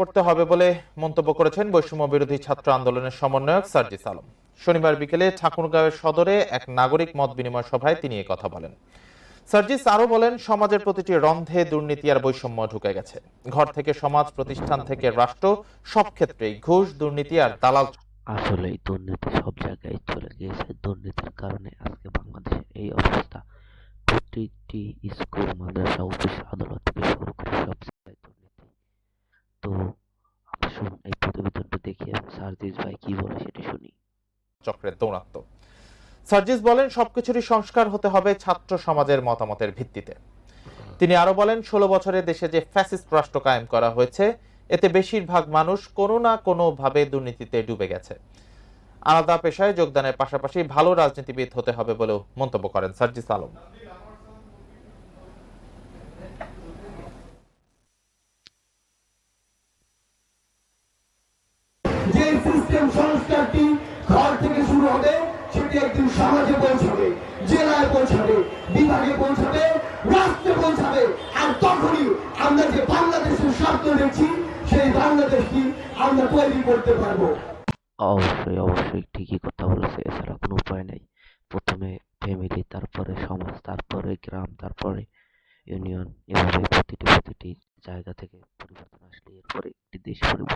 করতে হবে বলে মন্তব্য করেছেন বৈষম্য বিরোধী ছাত্র আন্দোলনের সমন্বয়ক সার্জিস আলম। শনিবার বিকেলে ঠাকুরগাঁওয়ের সদরে এক নাগরিক মত বিনিময় সভায় তিনি কথা বলেন। সার্জিস আরও বলেন, সমাজের প্রতিটি রন্ধে দুর্নীতি আর বৈষম্য ঢুকে গেছে। ঘর থেকে সমাজ, প্রতিষ্ঠান থেকে রাষ্ট্র, সব ক্ষেত্রেই ঘুষ, দুর্নীতি আর দালাল আসলেই দুর্নীতি সব জায়গায় চলে গিয়েছে। দুর্নীতির কারণে আজকে বাংলাদেশের এই অবস্থা। প্রতিটি স্কুল, মাদ্রাসা, অফিস, আদালত থেকে শুরু করে সব জায়গায় দুর্নীতি তো আসুন এই প্রতিবেদনটা দেখি এবং সার্জিস ভাই কি বলে শুনি। চক্রের দৌরাত্ম। সার্জিস বলেন, সবকিছুরই সংস্কার হতে হবে ছাত্র সমাজের মতামতের ভিত্তিতে। তিনি আরও বলেন, ষোলো বছরে দেশে যে ফ্যাসিস্ট রাষ্ট্র কায়েম করা হয়েছে, এতে বেশিরভাগ মানুষ কোনো না কোনো ভাবে দুর্নীতিতে ডুবে গেছে। আলাদা পেশায় যোগদানের পাশাপাশি ভালো রাজনীতিবিদ হতে হবে বলেও মন্তব্য করেন সার্জিস আলম। সিস্টেম সংস্কারটি ঘর থেকে শুরু হবে, সেটি একদিন সমাজে পৌঁছাবে, জেলায় পৌঁছাবে, বিভাগে পৌঁছাবে, রাষ্ট্রে পৌঁছাবে। আর তখনই আমরা যে বাংলাদেশের স্বপ্ন দেখছি, সেই বাংলাদেশটি আমরা তৈরি করতে পারব। অবশ্যই অবশ্যই ঠিকই কথা বলেছে, এছাড়া কোনো উপায় নেই। প্রথমে ফ্যামিলি তারপরে সমাজ, তারপরে গ্রাম, তারপরে ইউনিয়ন এভাবে প্রতিটি প্রতিটি জায়গা থেকে পরিবর্তন আসলে এরপরে একটি দেশ পরিবর্তন